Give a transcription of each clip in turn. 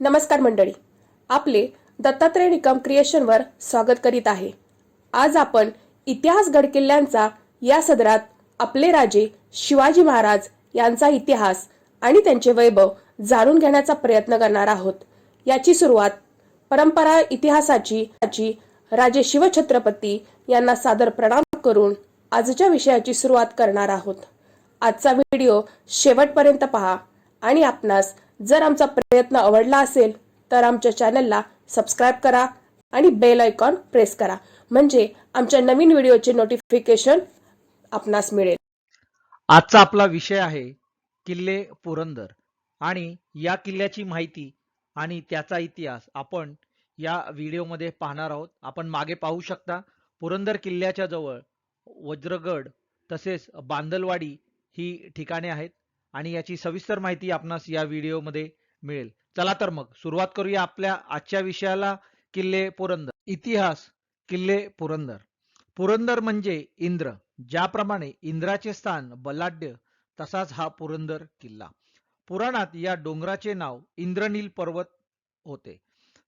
नमस्कार मंडळी. आपले दत्तात्रय निकम क्रिएशनवर स्वागत करीत आहे. आज आपण इतिहास गडकिल्ल्यांचा या सदरात आपले राजे शिवाजी महाराज यांचा इतिहास आणि त्यांचे वैभव जाणून घेण्याचा प्रयत्न करणार आहोत. याची सुरुवात परंपरा इतिहासाची राजे शिवछत्रपती यांना सादर प्रणाम करून आजच्या विषयाची सुरुवात करणार आहोत. आजचा व्हिडिओ शेवटपर्यंत पहा आणि आपणास जर आमचा प्रयत्न आवडला असेल तर आमच्या चॅनलला सबस्क्राईब करा आणि बेल आयकॉन प्रेस करा. म्हणजे आमच्या नवीन व्हिडिओचे नोटिफिकेशन आपणास मिळेल. आजचा आपला विषय आहे किल्ले पुरंदर. आणि या किल्ल्याची माहिती आणि त्याचा इतिहास आपण या व्हिडिओमध्ये पाहणार आहोत. आपण मागे पाहू शकता पुरंदर किल्ल्याच्या जवळ वज्रगड तसेच बांदलवाडी ही ठिकाणे आहेत. आणि याची सविस्तर माहिती आपणास या व्हिडिओमध्ये मिळेल. चला तर मग सुरुवात करूया आपल्या आजच्या विषयाला किल्ले पुरंदर. इतिहास किल्ले पुरंदर. पुरंदर म्हणजे इंद्र ज्याप्रमाणे इंद्राचे स्थान बलाढ्य तसाच हा पुरंदर किल्ला. पुराणात या डोंगराचे नाव इंद्रनील पर्वत होते.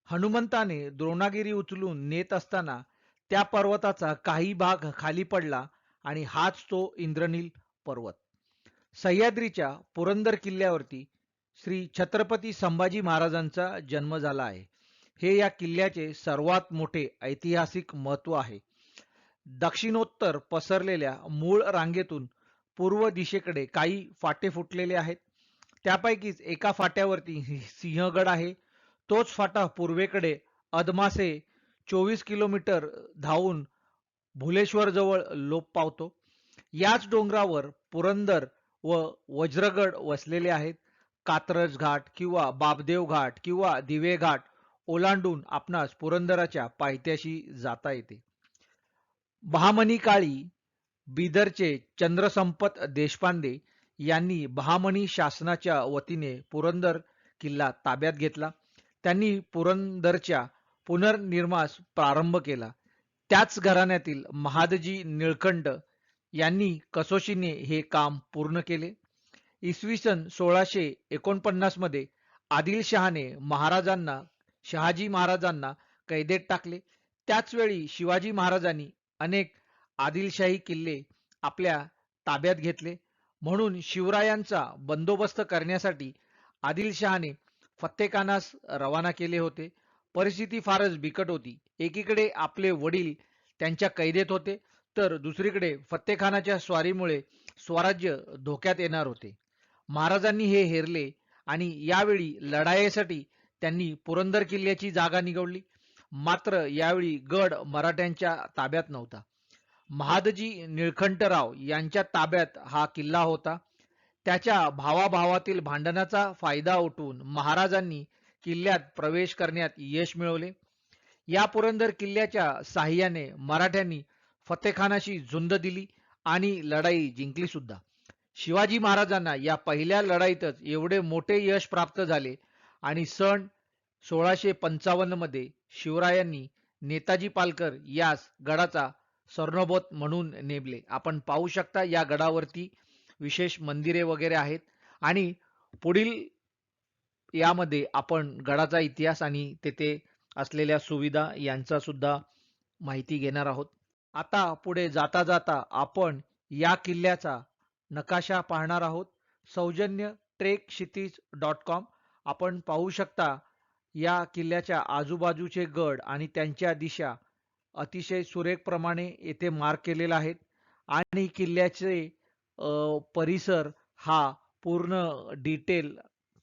हनुमंताने द्रोणागिरी उचलून नेत असताना त्या पर्वताचा काही भाग खाली पडला आणि हाच तो इंद्रनील पर्वत. सह्याद्रीच्या पुरंदर किल्ल्यावरती श्री छत्रपती संभाजी महाराजांचा जन्म झाला आहे. हे या किल्ल्याचे सर्वात मोठे ऐतिहासिक महत्त्व आहे. दक्षिणोत्तर पसरलेल्या मूळ रांगेतून पूर्व दिशेकडे काही फाटे फुटलेले आहेत. त्यापैकीच एका फाट्यावरती सिंहगड आहे. तोच फाटा पूर्वेकडे अदमासे चोवीस किलोमीटर धावून भुलेश्वरजवळ लोप पावतो. याच डोंगरावर पुरंदर व वज्रगड वसलेले आहेत. कात्रज घाट किंवा बाबदेव घाट किंवा दिवे घाट ओलांडून आपणास पुरंदराच्या पायथ्याशी जाता येते. बहामणी काळी बिदरचे चंद्रसंपत देशपांडे यांनी बहामणी शासनाच्या वतीने पुरंदर किल्ला ताब्यात घेतला. त्यांनी पुरंदरच्या पुनर्निर्मास प्रारंभ केला. त्याच घराण्यातील महादजी निळकंठ यांनी कसोशीने हे काम पूर्ण केले. इसवी सन सोळाशे एकोणपन्नासमध्ये आदिलशहाने महाराजांना शहाजी महाराजांना कैदेत टाकले. त्याचवेळी शिवाजी महाराजांनी अनेक आदिलशाही किल्ले आपल्या ताब्यात घेतले. म्हणून शिवरायांचा बंदोबस्त करण्यासाठी आदिलशहाने फत्तेखानास रवाना केले होते. परिस्थिती फारच बिकट होती. एकीकडे आपले वडील त्यांच्या कैदेत होते. तर दुसरीकडे फत्तेखानाच्या स्वारीमुळे स्वराज्य धोक्यात येणार होते. महाराजांनी हे हेरले आणि यावेळी लढाईसाठी त्यांनी पुरंदर किल्ल्याची जागा निवडली. मात्र यावेळी गड मराठ्यांच्या ताब्यात नव्हता. महादजी निळखंठराव यांच्या ताब्यात हा किल्ला होता. त्याच्या भावाभावातील भांडणाचा फायदा उठवून महाराजांनी किल्ल्यात प्रवेश करण्यात यश मिळवले. या पुरंदर किल्ल्याच्या साह्याने मराठ्यांनी फतेखानाशी झुंज दिली आणि लढाई जिंकली सुद्धा. शिवाजी महाराजांना या पहिल्या लढाईतच एवढे मोठे यश प्राप्त झाले आणि सन सोळाशे पंचावन्नमध्ये शिवरायांनी नेताजी पालकर यास गडाचा स्वर्णबोध म्हणून नेमले. आपण पाहू शकता या गडावरती विशेष मंदिरे वगैरे आहेत आणि पुढील यामध्ये आपण गडाचा इतिहास आणि तेथे असलेल्या सुविधा यांचा सुद्धा माहिती घेणार आहोत. आता पुढे जाता जाता आपण या किल्ल्याचा नकाशा पाहणार आहोत. सौजन्य ट्रेक क्षितिज डॉट कॉम. आपण पाहू शकता या किल्ल्याच्या आजूबाजूचे गड आणि त्यांच्या दिशा अतिशय सुरेख प्रमाणे येथे मार्क केलेला आहेत. आणि किल्ल्याचे परिसर हा पूर्ण डिटेल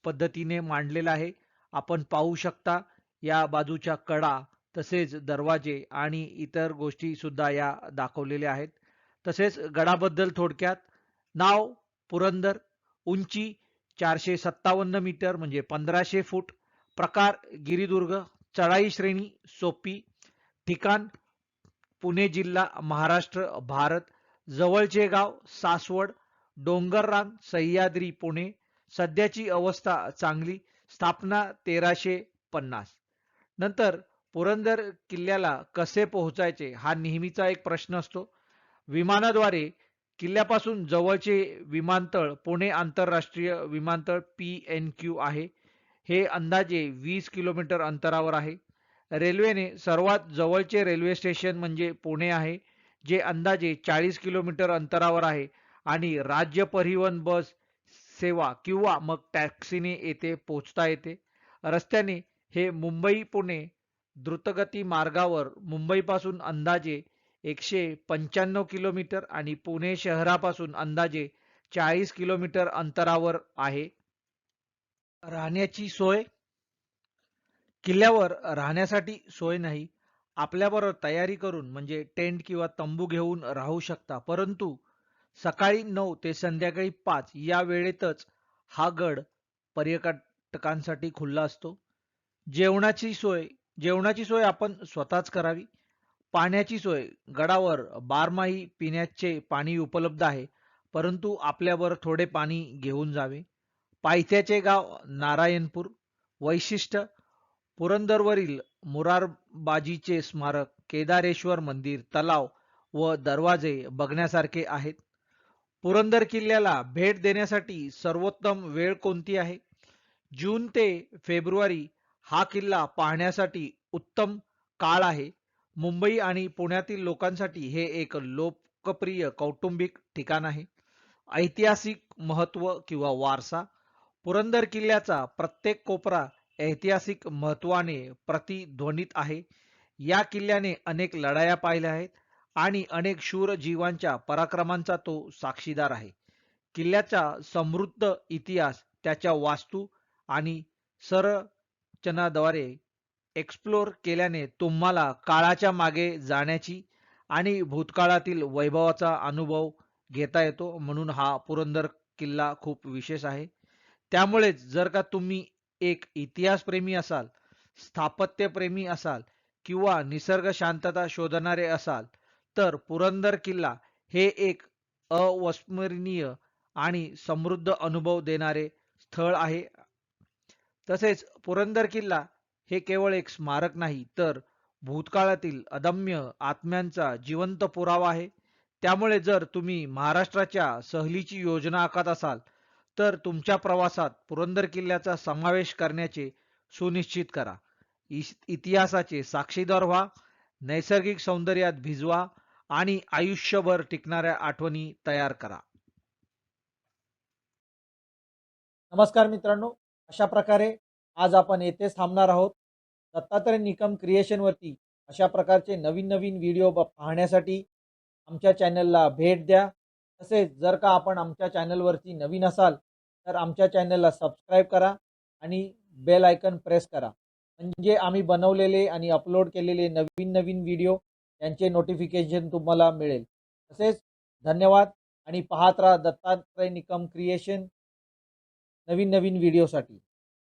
पद्धतीने मांडलेला आहे. आपण पाहू शकता या बाजूच्या कडा तसेच दरवाजे आणि इतर गोष्टी सुद्धा या दाखवलेल्या आहेत. तसेच गडाबद्दल थोडक्यात नाव पुरंदर उंची चारशे सत्तावन्न मीटर म्हणजे पंधराशे फूट प्रकार गिरिदुर्ग चढाई श्रेणी सोपी ठिकाण पुणे जिल्हा महाराष्ट्र भारत जवळचे गाव सासवड डोंगररांग सह्याद्री पुणे सध्याची अवस्था चांगली स्थापना तेराशे पन्नास. नंतर पुरंदर किल्ल्याला कसे पोहोचायचे हा नेहमीचा एक प्रश्न असतो. विमानाद्वारे किल्ल्यापासून जवळचे विमानतळ पुणे आंतरराष्ट्रीय विमानतळ पी एन क्यू आहे. हे अंदाजे वीस किलोमीटर अंतरावर आहे. रेल्वेने सर्वात जवळचे रेल्वे स्टेशन म्हणजे पुणे आहे जे अंदाजे चाळीस किलोमीटर अंतरावर आहे आणि राज्य परिवहन बस सेवा किंवा मग टॅक्सीने येथे पोहोचता येते. रस्त्याने हे मुंबई पुणे द्रुतगती मार्गावर मुंबईपासून अंदाजे एकशे पंच्याण्णव किलोमीटर आणि पुणे शहरापासून अंदाजे चाळीस किलोमीटर अंतरावर आहे. राहण्याची सोय. किल्ल्यावर राहण्यासाठी सोय नाही. आपल्याबरोबर तयारी करून म्हणजे टेंट किंवा तंबू घेऊन राहू शकता. परंतु सकाळी नऊ ते संध्याकाळी पाच या वेळेतच हा गड पर्यटकांसाठी खुल्ला असतो. जेवणाची सोय जेवणाची सोय आपण स्वतःच करावी. पाण्याची सोय गडावर बारमाही पिण्याचे पाणी उपलब्ध आहे परंतु आपल्यावर थोडे पाणी घेऊन जावे. पायथ्याचे गाव नारायणपूर. वैशिष्ट्य पुरंदरवरील मुरारबाजीचे स्मारक केदारेश्वर मंदिर तलाव व दरवाजे बघण्यासारखे आहेत. पुरंदर किल्ल्याला भेट देण्यासाठी सर्वोत्तम वेळ कोणती आहे? जून ते फेब्रुवारी हा किल्ला पाहण्यासाठी उत्तम काळ आहे. मुंबई आणि पुण्यातील लोकांसाठी हे एक लोकप्रिय कौटुंबिक ठिकाण आहे. ऐतिहासिक महत्त्व किंवा वारसा पुरंदर किल्ल्याचा प्रत्येक कोपरा ऐतिहासिक महत्वाने प्रतिध्वनित आहे. या किल्ल्याने अनेक लढाया पाहिल्या आहेत आणि अनेक शूर जीवांच्या पराक्रमांचा तो साक्षीदार आहे. किल्ल्याचा समृद्ध इतिहास त्याच्या वास्तू आणि संरचनाद्वारे एक्सप्लोर केल्याने तुम्हाला काळाच्या मागे जाण्याची आणि भूतकाळातील वैभवाचा अनुभव घेता येतो म्हणून हा पुरंदर किल्ला खूप विशेष आहे. त्यामुळेच जर का तुम्ही एक इतिहासप्रेमी असाल स्थापत्यप्रेमी असाल किंवा निसर्ग शांतता शोधणारे असाल तर पुरंदर किल्ला हे एक अविस्मरणीय आणि समृद्ध अनुभव देणारे स्थळ आहे. तसेच पुरंदर किल्ला हे केवळ एक स्मारक नाही तर भूतकाळातील अदम्य आत्म्यांचा जिवंत पुरावा आहे. त्यामुळे जर तुम्ही महाराष्ट्राच्या सहलीची योजना आखत असाल तर तुमच्या प्रवासात पुरंदर किल्ल्याचा समावेश करण्याचे सुनिश्चित करा. इतिहासाचे साक्षीदार व्हा नैसर्गिक सौंदर्यात भिजवा आणि आयुष्यभर टिकणाऱ्या आठवणी तयार करा. नमस्कार मित्रांनो. अशा प्रकारे आज आपण येथेच थांबणार आहोत. दत्तात्रय निकम क्रिएशनवरती अशा प्रकारचे नवीन नवीन व्हिडिओ ब- पाहण्यासाठी आमच्या चॅनलला भेट द्या. तसेच जर का आपण आमच्या चॅनलवरती नवीन असाल तर आमच्या चॅनलला सबस्क्राईब करा आणि बेल आयकन प्रेस करा. म्हणजे आम्ही बनवलेले आणि अपलोड केलेले नवीन नवीन व्हिडिओ यांचे नोटिफिकेशन तुम्हाला मिळेल. तसेच धन्यवाद आणि पाहत राहा दत्तात्रय निकम क्रिएशन नवीन नवीन व्हिडिओसाठी